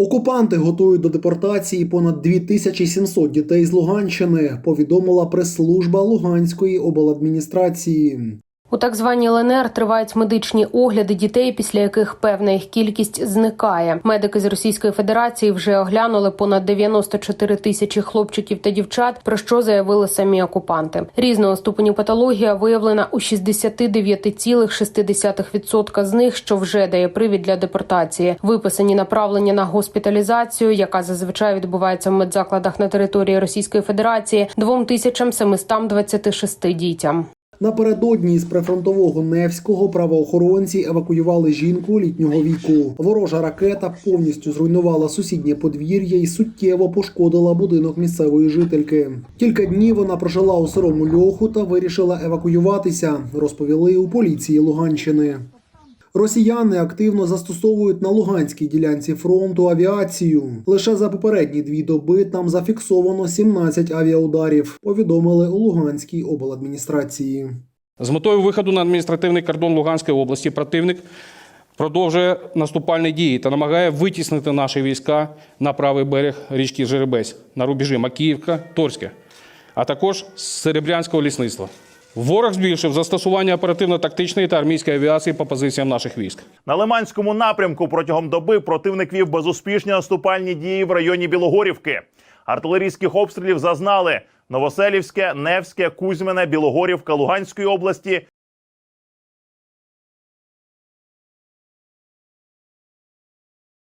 Окупанти готують до депортації понад 2700 дітей з Луганщини, повідомила прес-служба Луганської обладміністрації. У так званій ЛНР тривають медичні огляди дітей, після яких певна їх кількість зникає. Медики з Російської Федерації вже оглянули понад 94 тисячі хлопчиків та дівчат, про що заявили самі окупанти. Різного ступеню патологія виявлена у 69,6% з них, що вже дає привід для депортації. Виписані направлення на госпіталізацію, яка зазвичай відбувається в медзакладах на території Російської Федерації, 2726 дітям. Напередодні з прифронтового Невського правоохоронці евакуювали жінку літнього віку. Ворожа ракета повністю зруйнувала сусіднє подвір'я і суттєво пошкодила будинок місцевої жительки. Кілька днів вона прожила у сирому льоху та вирішила евакуюватися, розповіли у поліції Луганщини. Росіяни активно застосовують на Луганській ділянці фронту авіацію. Лише за попередні дві доби там зафіксовано 17 авіаударів. Повідомили у Луганській обладміністрації. З метою виходу на адміністративний кордон Луганської області противник продовжує наступальні дії та намагає витіснити наші війська на правий берег річки Жеребець на рубежі Макіївка, Торське, а також Серебрянського лісництва. Ворог збільшив застосування оперативно-тактичної та армійської авіації по позиціям наших військ. На Лиманському напрямку протягом доби противник вів безуспішні наступальні дії в районі Білогорівки. Артилерійських обстрілів зазнали Новоселівське, Невське, Кузьмине, Білогорівка Луганської області